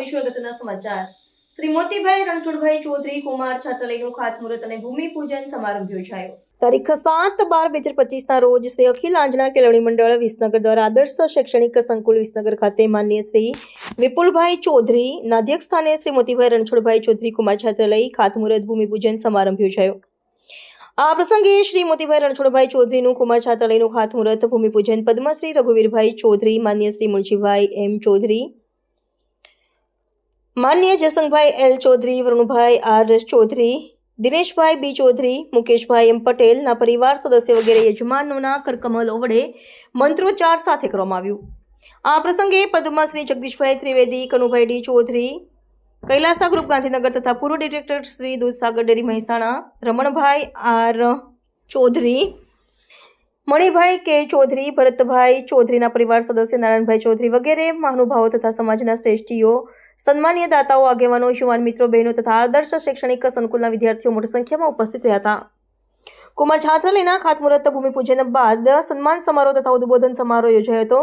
વિશ્વ અગત્યના સમાચાર. શ્રી મોતીભાઈ રણછોડભાઈ ચૌધરી, કુમાર છાત્રાલયનું ખાતમુહૂર્ત અને ભૂમિપૂજન સમારંભ યોજાયો. તારીખ સાત બાર બે હજાર પચીસના રોજ શ્રી અખિલ આંજના કેળવણી મંડળ વિસનગર દ્વારા આદર્શ શૈક્ષણિક સંકુલ વિસનગર ખાતે માન્ય શ્રી વિપુલભાઈ ચૌધરીના અધ્યક્ષ સ્થાને શ્રી મોતીભાઈ રણછોડભાઈ ચૌધરી, કુમાર છાત્રાલય, ખાતમુહૂર્ત, ભૂમિપૂજન સમારંભ યોજાયો. આ પ્રસંગે શ્રી મોતીભાઈ રણછોડભાઈ ચૌધરીનું, કુમાર છાત્રાલયનું ખાતમુહૂર્ત, ભૂમિપૂજન પદ્મશ્રી રઘુવીરભાઈ ચૌધરી, માન્ય શ્રી મુનશીભાઈ એમ ચૌધરી માન્ય Jasangbhai L Chaudhary, Varunbhai R Chaudhary, Dineshbhai B Chaudhary, Mukeshbhai M પટેલના પરિવાર સદસ્ય વગેરે યજમાનોના કરકમલો વડે મંત્રોચ્ચાર સાથે કરવામાં આવ્યું. આ પ્રસંગે પદ્મશ્રી જગદીશભાઈ ત્રિવેદી, કનુભાઈ ડી ચૌધરી, કૈલાસા ગ્રુપ ગાંધીનગર તથા પૂર્વ director Shri Dudhsagar dairy Mehsana, Ramanbhai R Chaudhari, Manibhai K Chaudhari, Bharatbhai ચૌધરીના પરિવાર સદસ્ય, નારાયણભાઈ ચૌધરી વગેરે મહાનુભાવો તથા સમાજના શ્રેષ્ઠીઓ સન્માનીય દાતાઓ આગેવાનો, યુવાન મિત્રો, બહેનો તથા આદર્શ શૈક્ષણિક સંકુલના વિદ્યાર્થીઓ મોટી સંખ્યામાં ઉપસ્થિત રહ્યા હતા. કુમાર છાત્રાલયના ખાતમુહૂર્ત ભૂમિપૂજન બાદ સન્માન સમારોહ તથા ઉદ્બોધન સમારોહ યોજાયો હતો,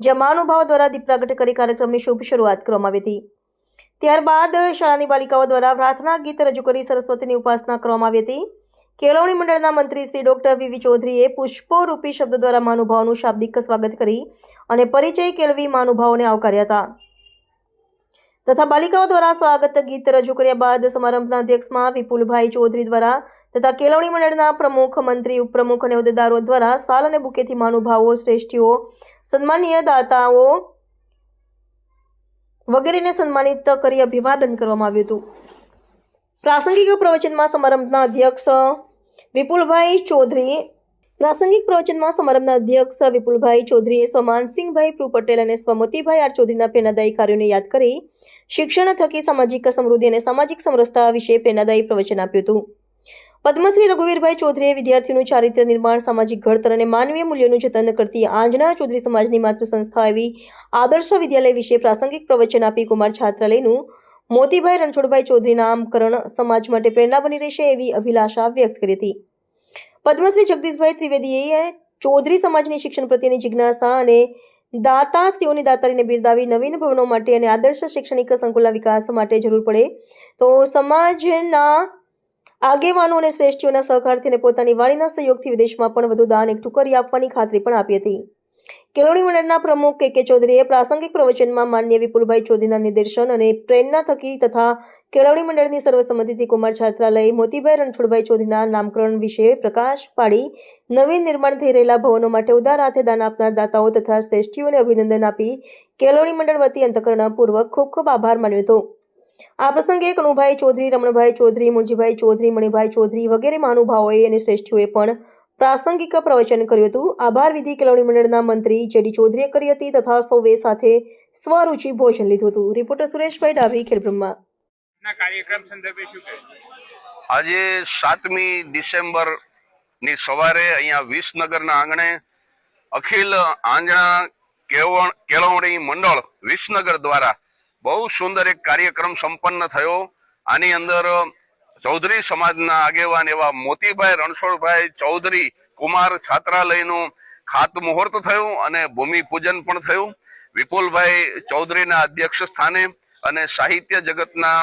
જ્યાં મહાનુભાવો દ્વારા દીપ પ્રાગટ્ય કરી કાર્યક્રમની શુભ શરૂઆત કરવામાં આવી હતી. ત્યારબાદ શાળાની બાલિકાઓ દ્વારા પ્રાર્થના ગીત રજૂ કરી સરસ્વતીની ઉપાસના કરવામાં આવી હતી. કેળવણી મંડળના મંત્રી શ્રી ડોક્ટર વીવી ચૌધરીએ પુષ્પોરૂપી શબ્દ દ્વારા મહાનુભાવોનું શાબ્દિક સ્વાગત કરી અને પરિચય કેળવી મહાનુભાવોને આવકાર્યા હતા. તથા બાલિકાઓ દ્વારા સ્વાગત ગીત રજૂ કર્યા બાદ સમારંભના અધ્યક્ષમાં વિપુલભાઈ ચૌધરી દ્વારા તથા કેળવણી મંડળના પ્રમુખ મંત્રી, ઉપપ્રમુખ અને હોદ્દેદારો દ્વારા સાલ અને બુકેથી મહાનુભાવો, શ્રેષ્ઠીઓ, સન્માનીય દાતાઓ વગેરેને સન્માનિત કરી અભિવાદન કરવામાં આવ્યું હતું. પ્રાસંગિક પ્રવચનમાં સમારંભના અધ્યક્ષ વિપુલભાઈ ચૌધરી પ્રાસંગિક પ્રવચનમાં સમારંભના અધ્યક્ષ વિપુલભાઈ ચૌધરીએ સ્વ માનસિંહભાઈ પ્રુ પટેલ અને સ્વ મોતીભાઈ આર ચૌધરીના પ્રેરણાદાયી કાર્યોને યાદ કરી શિક્ષણ થકી સામાજિક સમૃદ્ધિ અને સામાજિક સમરસતા વિશે પ્રેરણાદાયી પ્રવચન આપ્યું હતું. પદ્મશ્રી રઘુવીરભાઈ ચૌધરીએ વિદ્યાર્થીઓનું ચારિત્ર્ય નિર્માણ, સામાજિક ઘડતર અને માનવીય મૂલ્યોનું જતન કરતી આંજના ચૌધરી સમાજની માતૃ સંસ્થા એવી આદર્શ વિદ્યાલય વિશે પ્રાસંગિક પ્રવચન આપી કુમાર છાત્રાલયનું મોતીભાઈ રણછોડભાઈ ચૌધરીના નામકરણ સમાજ માટે પ્રેરણા બની રહેશે એવી અભિલાષા વ્યક્ત કરી હતી. પદ્મશ્રી જગદીશભાઈ ત્રિવેદીએ ચૌધરી સમાજની શિક્ષણ પ્રત્યેની જિજ્ઞાસા અને દાતાશ્રીઓની દાતારીને બિરદાવી નવીન ભવનો માટે અને આદર્શ શૈક્ષણિક સંકુલના વિકાસ માટે જરૂર પડે. તો સમાજના આગેવાનો અને શ્રેષ્ઠીઓના સહકારથી અને પોતાની વાણીના સહયોગથી વિદેશમાં પણ વધુ દાન એકઠું કરી આપવાની ખાતરી પણ આપી હતી. કેળવણી મંડળના પ્રમુખ કે કે ચૌધરીએ પ્રાસંગિક પ્રવચનમાં માન્ય વિપુલભાઈ ચૌધરીના નિર્દેશન અને પ્રેરણા થકી તથા કેળવણી મંડળની સર્વસંમતિથી કુમાર છાત્રાલય, મોતીભાઈ રણછોડભાઈ ચૌધરીના નામકરણ વિશે પ્રકાશ પાડી. નવીન નિર્માણ થઈ રહેલા ભવનો માટે ઉદાર હાથે દાન આપનાર દાતાઓ તથા શ્રેષ્ઠીઓને અભિનંદન આપી કેળવણી મંડળ વતી અંતકરણપૂર્વક ખૂબ ખૂબ આભાર માન્યો હતો. આ પ્રસંગે કનુભાઈ ચૌધરી, રમણભાઈ ચૌધરી, મુરજીભાઈ ચૌધરી, મણિભાઈ ચૌધરી વગેરે મહાનુભાવોએ અને શ્રેષ્ઠીઓએ પણ પ્રાસંગિક પ્રવચન કર્યું હતું. આભાર વિધિ કેળવણી મંડળના મંત્રી જેડી ચૌધરીએ કરી હતી તથા સૌએ સાથે સ્વરૂચિ ભોજન લીધું હતું. રિપોર્ટર સુરેશભાઈ ડાભી, ખેડબ્રહ્મા. આજે સાતમી ડિસેમ્બરની સવારે અહીંયા વિસનગરના આંગણે અખિલ આંજણા કેળવણી મંડળ વિસનગર દ્વારા બહુ સુંદર એક કાર્યક્રમ સંપન્ન થયો. આની અંદર ચૌધરી સમાજના આગેવાન એવા મોતીભાઈ રણછોડભાઈ ચૌધરી કુમાર છાત્રાલયનું ખાતમુહૂર્ત થયું અને ભૂમિપૂજન પણ થયું. વિપુલભાઈ ચૌધરીના અધ્યક્ષ સ્થાને અને સાહિત્ય જગતના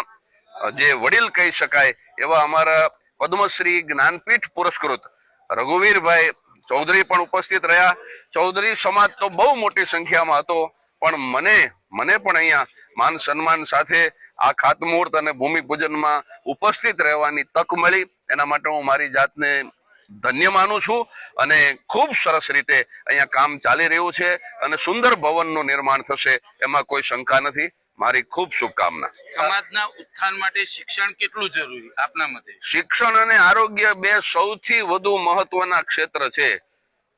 જે વડીલ કહી શકાય, એવા અમારા પદ્મશ્રી જ્ઞાનપીઠ પુરસ્કૃત. રઘુવીરભાઈ ચૌધરી પણ ઉપસ્થિત રહ્યા. ચૌધરી સમાજ તો બહુ મોટી સંખ્યામાં હતો, પણ મને મને પણ અહીંયા માન સન્માન સાથે આ ખાતમુહૂર્ત અને ભૂમિપૂજનમાં ઉપસ્થિત રહેવાની તક મળી. એના માટે હું મારી જાતને ધન્ય માનું છું અને ખૂબ સરસ રીતે અહીંયા કામ ચાલી રહ્યું છે અને સુંદર ભવનનું નિર્માણ થશે, એમાં કોઈ શંકા નથી. મારી ખૂબ શુભકામના. સમાજના ઉત્થાન માટે શિક્ષણ કેટલું જરૂરી? આપના મતે. શિક્ષણ અને આરોગ્ય બે સૌથી વધુ મહત્વના ક્ષેત્ર છે.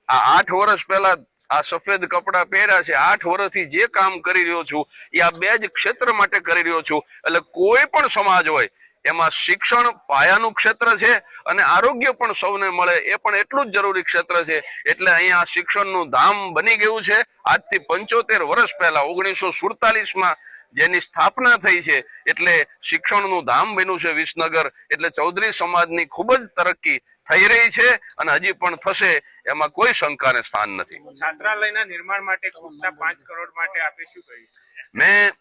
આ આઠ વર્ષ પહેલા આ સફેદ કપડા પહેર્યા છે. આઠ વર્ષથી જે કામ કરી રહ્યો છું એ આ બે જ ક્ષેત્ર માટે કરી રહ્યો છું. એટલે કોઈ પણ સમાજ હોય એમાં શિક્ષણ પાયાનું ક્ષેત્ર છે અને આરોગ્ય પણ સૌને મળે. એ પણ એટલું જ જરૂરી ક્ષેત્ર છે. એટલે અહીંયા શિક્ષણનું ધામ બની ગયું છે. આજથી પંચોતેર વર્ષ પહેલા ઓગણીસો સુડતાલીસમાં જેની સ્થાપના થઈ છે એટલે શિક્ષણનું ધામ બન્યું છે વિસનગર એટલે ચૌધરી સમાજની ખૂબ જ તરક્કી થઈ રહી છે અને હજી પણ થશે એમાં કોઈ શંકાને સ્થાન નથી. છાત્રાલયના નિર્માણ માટે પાંચ કરોડ માટે આપે શું કહ્યું? મેં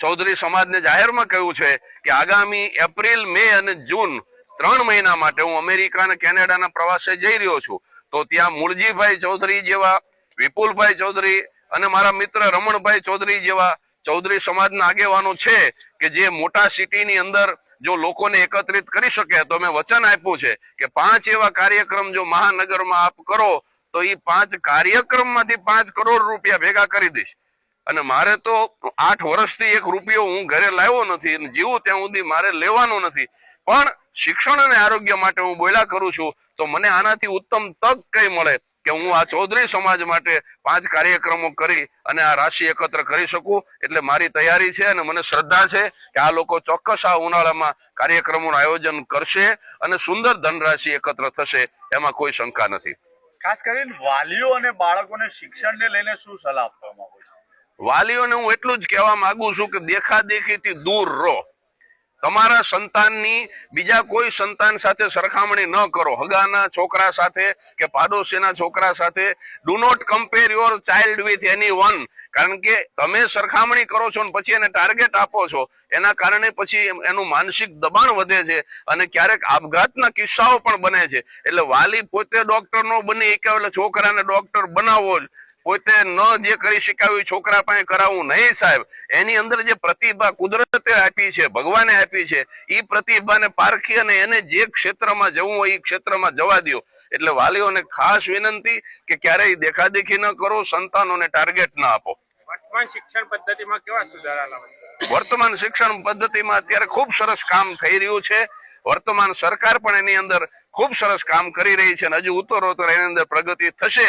ચૌધરી સમાજને જાહેરમાં કહ્યું છે કે આગામી એપ્રિલ મે અને જૂન ત્રણ મહિના માટે હું અમેરિકા અને કેનેડાના પ્રવાસે જઈ રહ્યો છું. તો ત્યાં મૂળજીભાઈ ચૌધરી જેવા વિપુલભાઈ ચૌધરી અને મારા મિત્ર રમણભાઈ ચૌધરી જેવા ચૌધરી સમાજના આગેવાનો છે કે જે મોટા સિટીની અંદર જો લોકોને એકત્રિત કરી શકે, તો મેં વચન આપ્યું છે કે પાંચ એવા કાર્યક્રમ જો મહાનગરમાં આપ કરો, તો એ પાંચ કાર્યક્રમમાંથી પાંચ કરોડ રૂપિયા ભેગા કરી દઈશ. અને મારે તો આઠ વર્ષથી એક રૂપિયો હું ઘરે લાવ્યો નથી જીવું ત્યાં સુધી મારે લેવાનો નથી. પણ શિક્ષણ અને આરોગ્ય માટે હું બોલ્યા કરું છું, તો મને આનાથી ઉત્તમ તક કઈ મળે? કે હું આ ચૌધરી સમાજ માટે પાંચ કાર્યક્રમો કરી અને આ રાશિ એકત્ર કરી શકું એટલે મારી તૈયારી છે અને મને શ્રદ્ધા છે કે આ લોકો ચોક્કસ આ ઉનાળામાં કાર્યક્રમોનું આયોજન કરશે અને સુંદર ધનરાશિ એકત્ર થશે એમાં કોઈ શંકા નથી. ખાસ કરીને વાલીઓ અને બાળકોને શિક્ષણને લઈને શું સલાહ આપવામાં વાલીઓને હું એટલું જ કહેવા માંગુ છું કે દેખાદેખીથી દૂર રહો. તમારા સંતાનની બીજા કોઈ સંતાન સાથે સરખામણી ન કરો. હગાના છોકરા સાથે કે પાડોશીના છોકરા સાથે do not compare your child with anyone કારણ કે તમે સરખામણી કરો છો ને પછી એને ટાર્ગેટ આપો છો. એના કારણે પછી એનું માનસિક દબાણ વધે છે અને ક્યારેક આપઘાતના કિસ્સાઓ પણ બને છે. એટલે વાલી પોતે ડોક્ટર નો બની એક છોકરાને ડોક્ટર બનાવવો જ. પોતે ન જે કરી શકાય છોકરા પાસે કરાવવું નહીં સાહેબ. એની અંદર જે પ્રતિભા કુદરતે આપી છે ભગવાને આપી છે એ પ્રતિભાને પારખી અને એને જે ક્ષેત્રમાં જવું હોય એ ક્ષેત્રમાં જવા દો એટલે વાલીઓને ખાસ વિનંતી કે ક્યારેય દેખાદેખી ન કરો સંતાનોને ટાર્ગેટ ના આપો. વર્તમાન શિક્ષણ પદ્ધતિમાં કેવા સુધારા લાવવા વર્તમાન શિક્ષણ પદ્ધતિમાં અત્યારે ખૂબ સરસ કામ થઈ રહ્યું છે. વર્તમાન સરકાર પણ એની અંદર ખૂબ સરસ કામ કરી રહી છે અને હજુ ઉત્તરોત્તર એની અંદર પ્રગતિ થશે.